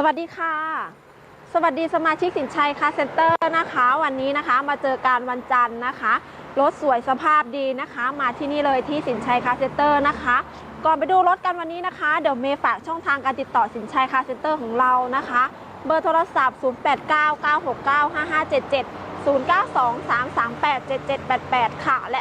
สวัสดีค่ะ สวัสดีสมาชิกสินชัยคาเซ็นเตอร์นะคะ วันนี้นะคะมาเจอการวันจันทร์นะคะรถสวยสภาพดีนะคะ มาที่นี่เลยที่สินชัยคาเซ็นเตอร์นะคะ ก่อนไปดูรถกันวันนี้นะคะ เดี๋ยวเมย์ฝากช่องทางการติดต่อสินชัยคาเซ็นเตอร์ของเรานะคะ เบอร์โทรศัพท์ 0899695577 0923387788 ค่ะ และ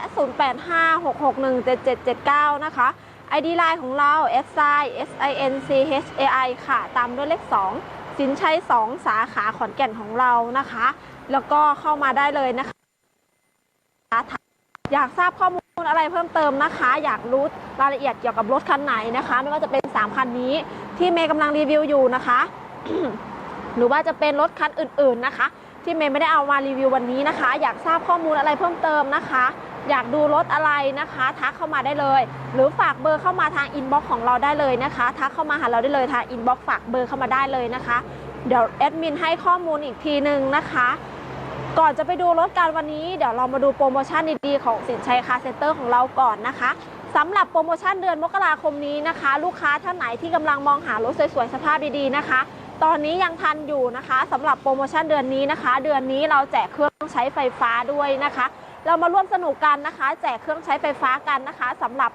0856617779 นะคะ ID ไลน์ของเรา s i s i n c h a i ค่ะ ตามด้วยเลข 2 สินชัย 2 สาขาขอนแก่นของเรานะคะ แล้วก็เข้ามาได้เลยนะคะ อยากทราบข้อมูลอะไรเพิ่มเติมนะคะ อยากรู้รายละเอียดเกี่ยวกับรถคันไหนนะคะ ไม่ว่าจะเป็น 3 คันนี้ที่เมย์กำลังรีวิวอยู่นะคะ หรือว่าจะเป็นรถคันอื่นๆนะคะ ที่เมย์ไม่ได้เอามารีวิววันนี้นะคะ อยากทราบข้อมูลอะไรเพิ่มเติมนะคะ อยากดูรถอะไรนะคะ ทักเข้ามาได้เลย หรือฝากเบอร์เข้ามาทางอินบ็อกซ์ของเราได้เลยนะคะ ทักเข้ามาหาเราได้เลยทางอินบ็อกซ์ฝากเบอร์เข้ามาได้เลยนะคะ เดี๋ยวแอดมินให้ข้อมูลอีกทีหนึ่งนะคะก่อนจะไปดูรถกันวันนี้เดี๋ยวเรามาดูโปรโมชั่นดีๆของสินชัยคาร์เซ็นเตอร์ของเราก่อนนะคะสำหรับโปรโมชั่นเดือนมกราคมนี้นะคะ ลูกค้าท่านไหนที่กำลังมองหารถสวยๆสภาพดีๆนะคะ ตอนนี้ยังทันอยู่นะคะสำหรับโปรโมชั่นเดือนนี้นะคะ เดือนนี้เราแจกเครื่องใช้ไฟฟ้าด้วยนะคะ เรามาร่วมสนุกกันนะคะ แจกเครื่องใช้ไฟฟ้ากันนะคะสำหรับ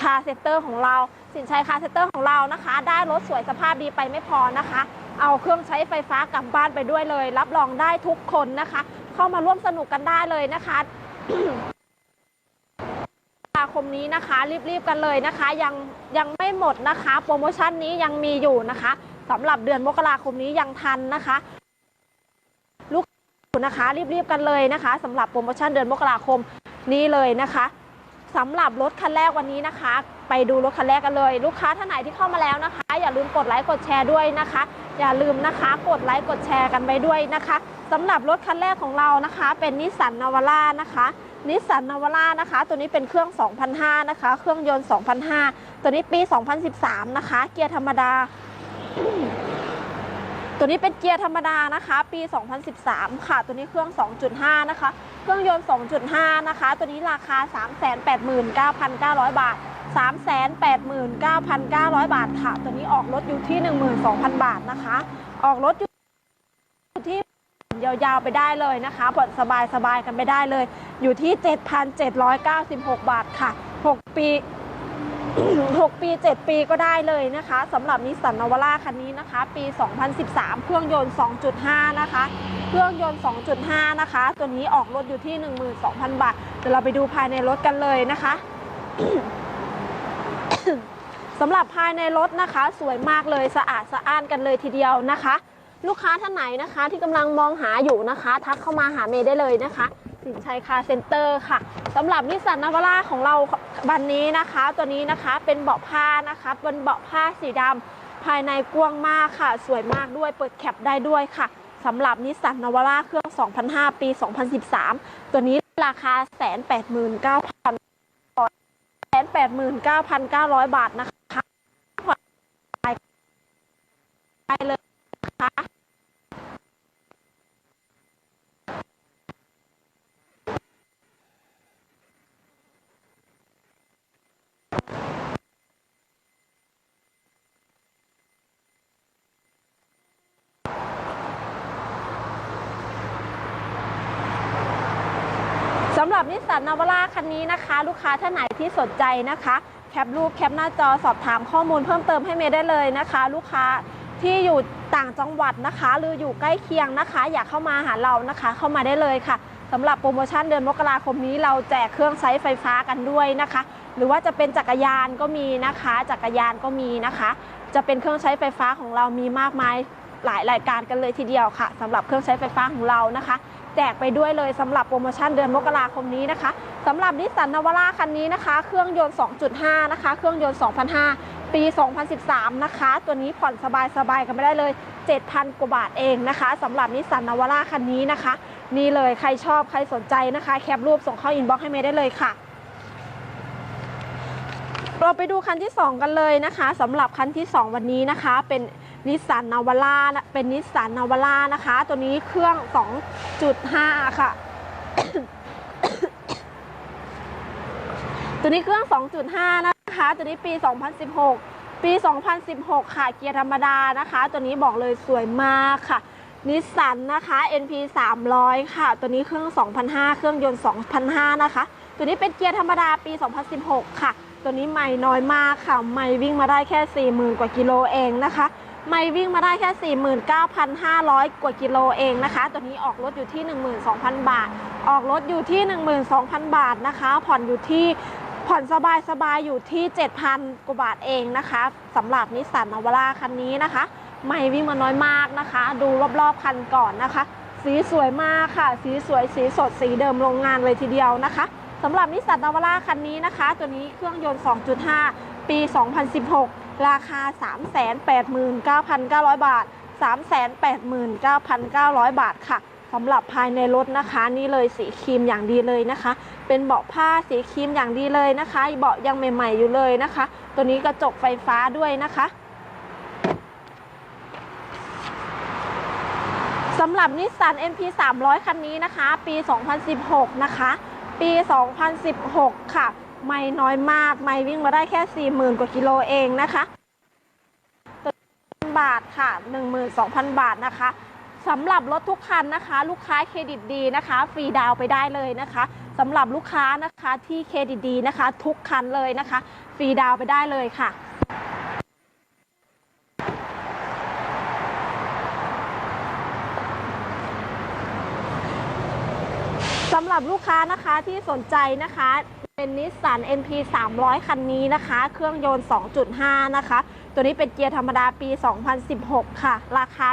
คาเซ็นเตอร์ของเรา สินชัยคาเซ็นเตอร์ของเรานะคะ ได้รถสวยสภาพดีไปไม่พอนะคะ เอาเครื่องใช้ไฟฟ้ากลับบ้านไปด้วยเลย รับรองได้ทุกคนนะคะ เข้ามาร่วมสนุกกันได้เลยนะคะมกราคมนี้นะคะรีบๆกันเลยนะคะ ยังยังไม่หมดนะคะ โปรโมชั่นนี้ยังมีอยู่นะคะสำหรับเดือนมกราคมนี้ยังทันนะคะ นะคะ รีบๆกันเลยนะคะสำหรับโปรโมชั่นเดือนมกราคมนี้เลยนะคะสำหรับรถคันแรกวันนี้นะคะ ไปดูรถคันแรกกันเลย ลูกค้าท่านไหนที่เข้ามาแล้วนะคะ อย่าลืมกดไลค์กดแชร์ด้วยนะคะ อย่าลืมนะคะกดไลค์กดแชร์กันไปด้วยนะคะสำหรับรถคันแรกของเรานะคะ เป็นนิสสันนาวาร่านะคะนิสสันนาวาร่านะคะ ตัวนี้เป็นเครื่อง 2005 นะคะ เครื่องยนต์ 2005 ตัวนี้ปี 2013 นะคะ เกียร์ธรรมดา ตัวนี้เป็นเกียร์ธรรมดานะคะ ปี 2013 ค่ะ ตัวนี้เครื่อง 2.5 นะคะ เครื่องยนต์ 2.5 นะคะ ตัวนี้ราคา 389,900 บาท 389,900 บาทค่ะ ตัวนี้ออกรถอยู่ที่ 12,000 บาทนะคะ ออกรถอยู่ที่ยาวๆไปได้เลยนะคะผ่อนสบายๆกันไปได้เลย อยู่ที่ 7,796 บาทค่ะ 6 ปี 6 ปี 7 ปีก็ได้เลยนะคะสำหรับนิสสันนาวาร่าคันนี้นะคะ ปี 2013 เครื่องยนต์ 2.5 นะคะ เครื่องยนต์ 2.5 นะคะ ตัวนี้ออกรถอยู่ที่ 12,000 บาท เดี๋ยวเราไปดูภายในรถกันเลยนะคะสำหรับภายในรถนะคะ สวยมากเลยสะอาดสะอ้านกันเลยทีเดียวนะคะ ลูกค้าท่านไหนนะคะที่กำลังมองหาอยู่นะคะ ทักเข้ามาหาเมย์ได้เลยนะคะ สินชัยคาเซ็นเตอร์ค่ะสำหรับนิสสันนาวาร่าของเราวันนี้นะคะ ตัวนี้นะคะเป็นเบาะผ้านะคะเป็นเบาะผ้าสีดำภายในกว้างมากค่ะ สวยมากด้วยเปิดแคปได้ด้วยค่ะสำหรับนิสสันนาวาร่าเครื่อง 2005 ปี 2013 ตัวนี้ราคา 189,000 189,900 บาทนะคะไปเลยนะคะ สำหรับนิสสันนาวาร่าคันนี้นะคะ ลูกค้าท่านไหนที่สนใจนะคะ แคปรูปแคปหน้าจอสอบถามข้อมูลเพิ่มเติมให้เมย์ได้เลยนะคะ ลูกค้าที่อยู่ต่างจังหวัดนะคะ หรืออยู่ใกล้เคียงนะคะ อยากเข้ามาหาเรานะคะ เข้ามาได้เลยค่ะสำหรับโปรโมชั่นเดือนมกราคมนี้เราแจกเครื่องใช้ไฟฟ้ากันด้วยนะคะ หรือว่าจะเป็นจักรยานก็มีนะคะ จักรยานก็มีนะคะ จะเป็นเครื่องใช้ไฟฟ้าของเรามีมากมายหลายรายการกันเลยทีเดียวค่ะสำหรับเครื่องใช้ไฟฟ้าของเรานะคะ แจกไปด้วยเลยสำหรับโปรโมชั่นเดือนมกราคมนี้นะคะสำหรับนิสสันนาวาร่าคันนี้นะคะ เครื่องยนต์ 2.5 นะคะ เครื่องยนต์ 2005 ปี 2013 นะคะ ตัวนี้ผ่อนสบายๆกันไม่ได้เลย 7,000 กว่าบาทเองนะคะสำหรับนิสสันนาวาร่าคันนี้นะคะ นี่เลยใครชอบใครสนใจนะคะ แคปรูปส่งเข้าอินบ็อกซ์ให้เมย์ได้เลยค่ะเราไปดูคันที่ 2 กันเลยนะคะสำหรับคันที่ 2 วันนี้นะคะ เป็น นิสสันนาวาร่าเป็นนิสสันนาวาร่านะคะ ตัวนี้เครื่อง 2.5 ค่ะ ตัวนี้เครื่อง 2.5 นะคะ ตัวนี้ปี 2016 ปี 2016 ค่ะ เกียร์ธรรมดานะคะ ตัวนี้บอกเลยสวยมากค่ะนิสสันนะคะ NP 300 ค่ะ ตัวนี้เครื่อง 2005 เครื่องยนต์ 2005 นะคะ ตัวนี้เป็นเกียร์ธรรมดาปี 2016 ค่ะ ตัวนี้ไม่น้อยมากค่ะ ไม่วิ่งมาได้แค่ 40,000 กว่ากิโลเองนะคะ ไม่วิ่งมาได้แค่ 49,500 กว่ากิโลเองนะคะ ตัวนี้ออกรถอยู่ที่ 12,000 บาท ออกรถอยู่ที่ 12,000 บาทนะคะ ผ่อนอยู่ที่ผ่อนสบายสบายๆอยู่ที่ 7,000 กว่าบาทเองนะคะสำหรับนิสสันนาวาร่าคันนี้นะคะ ไม่วิ่งมาน้อยมากนะคะ ดูรอบๆคันก่อนนะคะ สีสวยมากค่ะ สีสวยสีสดสีเดิมโรงงานเลยทีเดียวนะคะสำหรับนิสสันนาวาร่าคันนี้นะคะ ตัวนี้เครื่องยนต์ 2.5 ปี 2016 ราคา 389,900 บาท 389,900 บาทค่ะสำหรับภายในรถนะคะ นี่เลยสีครีมอย่างดีเลยนะคะ เป็นเบาะผ้าสีครีมอย่างดีเลยนะคะเบาะยังใหม่ๆอยู่เลยนะคะ ตัวนี้กระจกไฟฟ้าด้วยนะคะสำหรับนิสสัน MP 300 คันนี้นะคะ ปี 2016 นะคะ ปี 2016 ค่ะ ไม่น้อยมาก ไม่วิ่งมาได้แค่ 40,000 กว่ากิโลเองนะคะตัวบาทค่ะ 12,000 บาทนะคะสำหรับรถทุกคันนะคะ ลูกค้าเครดิตดีนะคะ ฟรีดาวไปได้เลยนะคะสำหรับลูกค้านะคะที่เครดิตดีนะคะ ทุกคันเลยนะคะ ฟรีดาวไปได้เลยค่ะสำหรับลูกค้านะคะที่สนใจนะคะ เป็นนิสสัน NP 300 คันนี้นะคะ เครื่องยนต์ 2.5 นะคะ ตัวนี้เป็นเกียร์ธรรมดาปี 2016 ค่ะ ราคา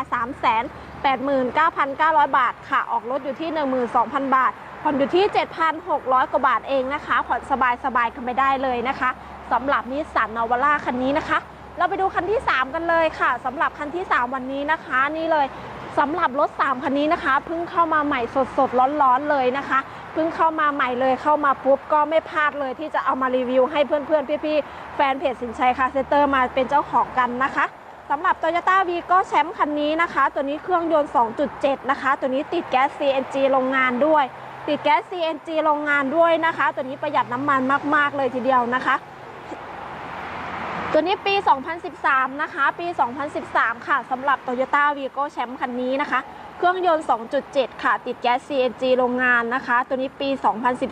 389,900 บาทค่ะ ออกรถอยู่ที่ 12,000 บาท ผ่อนอยู่ที่ 7,600 กว่าบาทเองนะคะ ผ่อนสบายๆกันไปได้เลยนะคะสำหรับนิสสันนาวาร่าคันนี้นะคะ เราไปดูคันที่ 3 กันเลยค่ะสำหรับคันที่ 3 วันนี้นะคะ นี่เลยสำหรับรถ 3 คันนี้นะคะเพิ่งเข้ามาใหม่สดๆร้อนๆเลยนะคะ พิ่งเข้ามาใหม่เลยเข้ามาปุ๊บก็ไม่พลาดเลยที่จะเอามารีวิวให้เพื่อนๆ พี่ๆ แฟนเพจสินชัยคาเซเตอร์มาเป็นเจ้าของกันนะคะสำหรับ Toyota v ก็แชมป์คันนี้นะคะ ตัวนี้เครื่องยนต์ 2.7 นะคะ ตัวนี้ติดแก๊ส CNG โรงงานด้วย ติดแก๊ส CNG โรงงานด้วยนะคะ ตัวนี้ประหยัดน้ำมันมากๆเลยทีเดียวนะคะ ตัวนี้ปี 2013 นะคะ ปี 2013 ค่ะสำหรับ Toyota v ีก้แชมป์คันนี้นะคะ เครื่องยนต์ 2.7 ค่ะ ติดแก๊ส CNG โรงงานนะคะ ตัวนี้ปี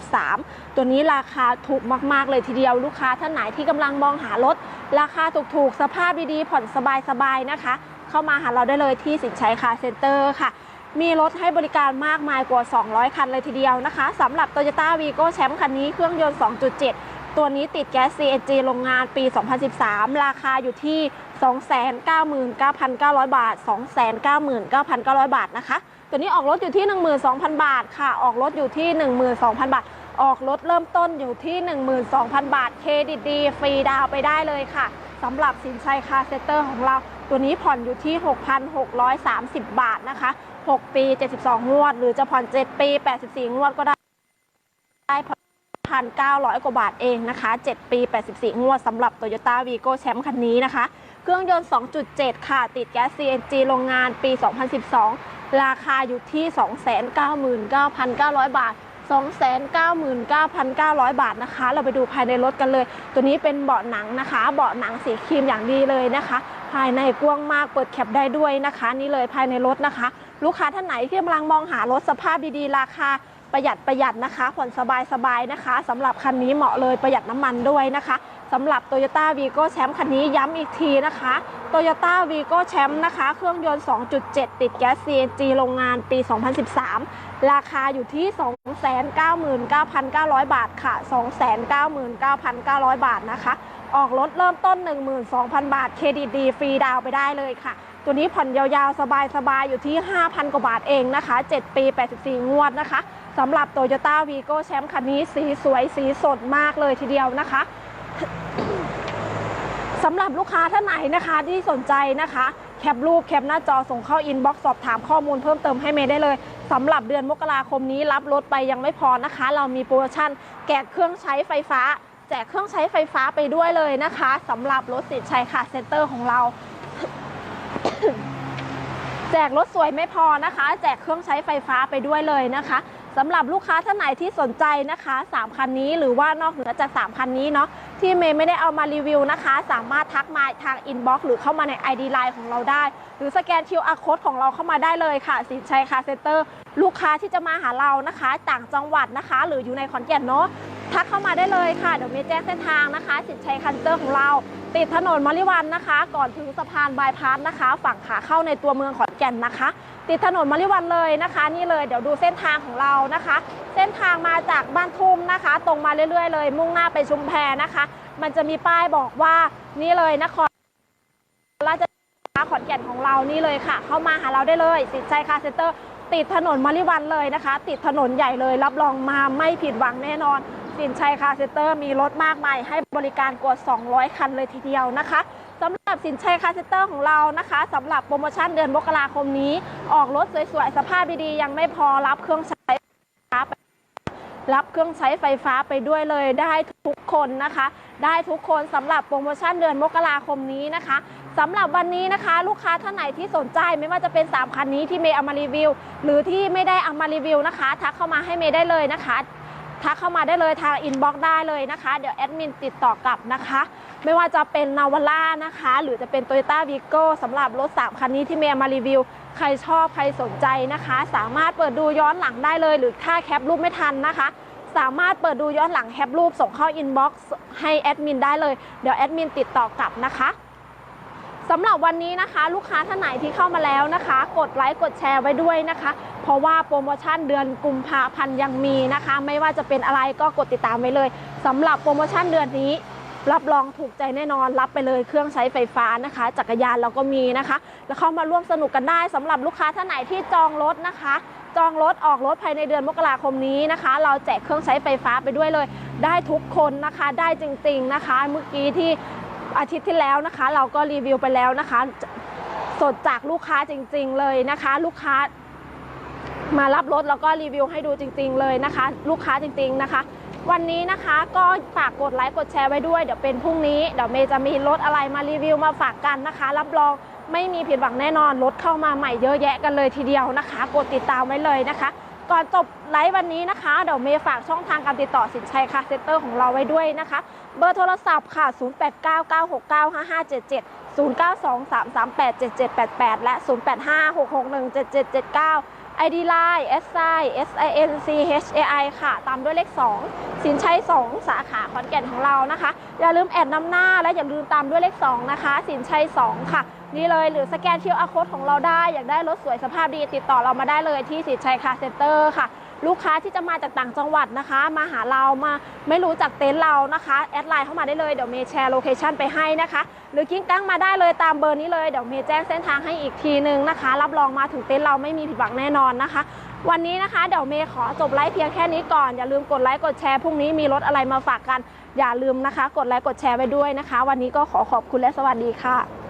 2013 ตัวนี้ราคาถูกมาก ๆ เลยทีเดียวลูกค้าท่านไหนที่กำลังมองหารถ ราคาถูก ๆ สภาพดี ๆ ผ่อนสบาย ๆ นะคะ เข้ามาหาเราได้เลยที่สินชัยคาร์เซ็นเตอร์ค่ะมีรถให้บริการมากมายกว่า 200 คันเลยทีเดียวนะคะสำหรับ Toyota v ีโก้แชมป์คันนี้เครื่องยนต์ 2.7 ตัวนี้ติดแก๊ส CNG โรงงานปี 2013 ราคาอยู่ที่ 299,900 บาท 299,900 บาทนะคะ ตัวนี้ออกรถอยู่ที่ 12,000 บาทค่ะ ออกรถอยู่ที่ 12,000 บาท ออกรถเริ่มต้นอยู่ที่ 12,000 บาท เครดิตดีฟรีดาวไปได้เลยค่ะสำหรับสินชัยคาเซเตอร์ของเรา ตัวนี้ผ่อนอยู่ที่ 6,630 บาทนะคะ 6 ปี 72 งวด หรือจะผ่อน 7 ปี 84 งวดก็ได้ 1,900 กว่าบาทเองนะคะ 7 ปี 84 งวดสำหรับ Toyota v ีโก้แชมป์คันนี้นะคะ เครื่องยนต์ 2.7 ค่ะ ติดแก๊ส CNG โรงงานปี 2012 ราคาอยู่ที่ 299,900 บาท 299,900 บาทนะคะ เราไปดูภายในรถกันเลย ตัวนี้เป็นเบาะหนังนะคะ เบาะหนังสีครีมอย่างดีเลยนะคะ ภายในกว้างมากเปิดแคปได้ด้วยนะคะ นี่เลยภายในรถนะคะ ลูกค้าท่านไหนที่กำลังมองหารถสภาพดีๆ ราคา ประหยัดประหยัดนะคะ ผ่อนสบายสบายนะคะสำหรับคันนี้เหมาะเลยประหยัดน้ำมันด้วยนะคะสำหรับ Toyota v ีโก้แชมป์คันนี้ย้ำอีกทีนะคะ Toyota v ีโก้แชมป์นะคะ เครื่องยนต์ 2.7 ติดแก๊ส CNG โรงงานปี 2013 ราคาอยู่ที่ 299,900 บาทค่ะ 299,900 บาทนะคะ ออกรถเริ่มต้น 12,000 บาท เครดิตดีฟรีดาวไปได้เลยค่ะ ตัวนี้ผ่อนยาวๆ สบายๆ อยู่ที่ 5,000 กว่าบาทเองนะคะ 7 ปี 84 งวดนะคะสำหรับ Toyota v ีโก้แชมป์คันนี้สีสวยสีสดมากเลยทีเดียวนะคะสำหรับลูกค้าท่านไหนนะคะที่สนใจนะคะ คปรูปแคปหน้าจอส่งเข้าอินบ็อกซ์สอบถามข้อมูลเพิ่มเติมให้เมย์ได้เลยสำหรับเดือนมกราคมนี้รับรถไปยังไม่พอนะคะ เรามีโปรโมชั่นแจกเครื่องใช้ไฟฟ้า แจกเครื่องใช้ไฟฟ้าไปด้วยเลยนะคะสำหรับรถสิทธิ์ชัยค่ะเซ็นเตอร์ของเรา แจกรถสวยไม่พอนะคะ แจกเครื่องใช้ไฟฟ้าไปด้วยเลยนะคะ สำหรับลูกค้าท่านไหนที่สนใจนะคะ 3 คันนี้หรือว่านอกเหนือจาก 3 คันนี้เนาะที่เมย์ไม่ได้เอามารีวิวนะคะ สามารถทักมาทางอินบ็อกซ์หรือเข้ามาใน ID Line ของเราได้ หรือสแกน QR Code ของเราเข้ามาได้เลยค่ะ สินชัยคาเซ็นเตอร์ ลูกค้าที่จะมาหาเรานะคะ ต่างจังหวัดนะคะ หรืออยู่ในขอนแก่นเนาะทักเข้ามาได้เลยค่ะ เดี๋ยวเมย์แจ้งเส้นทางนะคะ สินชัยคาเซ็นเตอร์ของเรา ติดถนนมะลิวันนะคะ ก่อนถึงสะพานบายพาสนะคะ ฝั่งขาเข้าในตัวเมืองขอนแก่นนะคะ ติดถนนมะลิวันเลยนะคะ นี่เลยเดี๋ยวดูเส้นทางของเรานะคะ เส้นทางมาจากบ้านทุ่มนะคะ ตรงมาเรื่อยๆเลย มุ่งหน้าไปชุมแพนะคะ มันจะมีป้ายบอกว่านี่เลยนครราชสีมาขอนแก่นของเรานี่เลยค่ะ เข้ามาหาเราได้เลยสินชัยคาเซ็นเตอร์ติดถนนมะลิวันเลยนะคะ ติดถนนใหญ่เลย รับรองมาไม่ผิดหวังแน่นอน สินชัยคาร์เซ็นเตอร์มีรถมากมายให้บริการกว่า 200 คันเลยทีเดียวนะคะสำหรับสินชัยคาร์เซ็นเตอร์ของเรานะคะสำหรับโปรโมชั่นเดือนมกราคมนี้ ออกรถสวยๆ สภาพดีๆ ยังไม่พอรับเครื่องใช้ไฟฟ้ารับเครื่องใช้ไฟฟ้าไปด้วยเลยได้ทุกคนนะคะ ได้ทุกคนสำหรับโปรโมชั่นเดือนมกราคมนี้นะคะสำหรับวันนี้นะคะ ลูกค้าท่านไหนที่สนใจไม่ว่าจะเป็น 3 คันนี้ที่เมย์เอามารีวิว หรือที่ไม่ได้เอามารีวิวนะคะ ทักเข้ามาให้เมย์ได้เลยนะคะ ทักเข้ามาได้เลยทางอินบ็อกซ์ได้เลยนะคะ เดี๋ยวแอดมินติดต่อกลับนะคะ ไม่ว่าจะเป็นนาวาร่านะคะ หรือจะเป็น t o y ยต้าวีโก้สำหรับรถ 3 คันนี้ที่เมย์มารีวิว ใครชอบใครสนใจนะคะ สามารถเปิดดูย้อนหลังได้เลย หรือถ้าแคปรูปไม่ทันนะคะ สามารถเปิดดูย้อนหลังแคปรูปส่งเข้าอินบ็อกซ์ให้แอดมินได้เลย เดี๋ยวแอดมินติดต่อกลับนะคะ สำหรับวันนี้นะคะ ลูกค้าท่านไหนที่เข้ามาแล้วนะคะ กดไลค์กดแชร์ไว้ด้วยนะคะ เพราะว่าโปรโมชั่นเดือนกุมภาพันธ์ยังมีนะคะ ไม่ว่าจะเป็นอะไรก็กดติดตามไว้เลยสำหรับโปรโมชั่นเดือนนี้รับรองถูกใจแน่นอนรับไปเลยเครื่องใช้ไฟฟ้านะคะ จักรยานเราก็มีนะคะ แล้วเข้ามาร่วมสนุกกันได้สำหรับลูกค้าท่านไหนที่จองรถนะคะ จองรถออกรถภายในเดือนมกราคมนี้นะคะ เราแจกเครื่องใช้ไฟฟ้าไปด้วยเลย ได้ทุกคนนะคะได้จริง ๆนะคะ เมื่อกี้ที่ อาทิตย์ที่แล้วนะคะ เราก็รีวิวไปแล้วนะคะ สดจากลูกค้าจริง ๆ เลยนะคะ ลูกค้ามารับรถแล้วก็รีวิวให้ดูจริง ๆ เลยนะคะ ลูกค้าจริง ๆนะคะ วันนี้นะคะก็ฝากกดไลค์กดแชร์ไว้ด้วยเดี๋ยวเป็นพรุ่งนี้เดี๋ยวเมย์จะมีรถอะไรมารีวิวมาฝากกันนะคะ รับรองไม่มีผิดหวังแน่นอนรถเข้ามาใหม่เยอะแยะกันเลยทีเดียวนะคะ กดติดตามไว้เลยนะคะ ก่อนจบไลฟ์วันนี้นะคะเดี๋ยวเมย์ฝากช่องทางการติดต่อสินชัยคาเซ็นเตอร์ของเราไว้ด้วยนะคะ เบอร์โทรศัพท์ค่ะ 0899695577 0923387788 และ 0856617779 ID Line S I S I N C H A I ค่ะ ตามด้วยเลข 2 สินชัย 2 สาขาขอนแก่นของเรานะคะ อย่าลืมแอดนำหน้าและอย่าลืมตามด้วยเลข 2 นะคะ สินชัย 2 ค่ะ นี่เลยหรือสแกน QR Code ของเราได้อยากได้รถสวยสภาพดีติดต่อเรามาได้เลยที่สินชัยคาเซ็นเตอร์ค่ะ ลูกค้าที่จะมาจากต่างจังหวัดนะคะ มาหาเรามาไม่รู้จักเต็นท์เรานะคะแอดไลน์เข้ามาได้เลยเดี๋ยวเมย์แชร์โลเคชันไปให้นะคะ หรือกิ้งกั้งมาได้เลยตามเบอร์นี้เลยเดี๋ยวเมย์แจ้งเส้นทางให้อีกทีนึงนะคะ รับรองมาถึงเต็นท์เราไม่มีผิดหวังแน่นอนนะคะวันนี้นะคะเดี๋ยวเมย์ขอจบไลฟ์เพียงแค่นี้ก่อน อย่าลืมกดไลค์กดแชร์พรุ่งนี้มีรถอะไรมาฝากกัน อย่าลืมนะคะ กดไลค์กดแชร์ไว้ด้วยนะคะ วันนี้ก็ขอขอบคุณและสวัสดีค่ะ